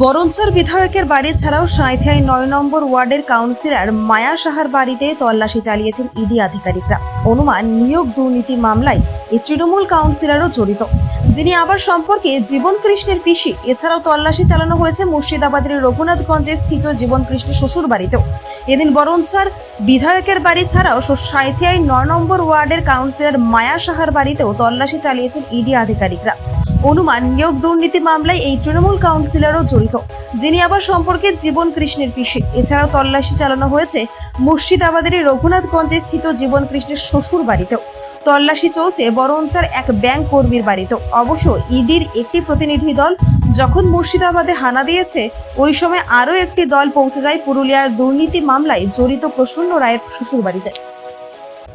বরঞ্চর বিধায়কের বাড়ি ছাড়াও সাঁইথিয়াই নয় নম্বর ওয়ার্ডের কাউন্সিলর মায়া সাহার বাড়িতে তল্লাশি চালিয়েছেন ইডি আধিকারিকরা। অনুমান, নিয়োগ দুর্নীতি মামলায় এই তৃণমূল কাউন্সিলরও জড়িত। যিনি আবার সম্পর্কে জীবন কৃষ্ণের পিসি, এছাড়াও তল্লাশি চালানো হয়েছে মুর্শিদাবাদের রঘুনাথগঞ্জে স্থিত জীবন কৃষ্ণের শ্বশুর বাড়িতেও। এদিন বরঞ্চর বিধায়কের বাড়ি ছাড়াও সাঁইথিয়াই নয় নম্বর ওয়ার্ডের কাউন্সিলর মায়া সাহার বাড়িতেও তল্লাশি চালিয়েছেন ইডি আধিকারিকরা। অনুমান, নিয়োগ দুর্নীতি মামলায় এই তৃণমূল কাউন্সিলরও জড়িত, যিনি আবার সম্পর্কে জীবন কৃষ্ণের পিসি। এছাড়াও তল্লাশি চালানো হয়েছে মুর্শিদাবাদের রঘুনাথগঞ্জে স্থিত জীবন কৃষ্ণের শ্বশুর বাড়িতেও। তল্লাশি চলছে বরঞ্চার এক ব্যাংক কর্মীর বাড়িতেও। অবশ্য ইডির একটি প্রতিনিধি দল যখন মুর্শিদাবাদে হানা দিয়েছে, ওই সময় আরও একটি দল পৌঁছে যায় পুরুলিয়ার দুর্নীতি মামলায় জড়িত প্রসন্ন রায়ের শ্বশুর বাড়িতে।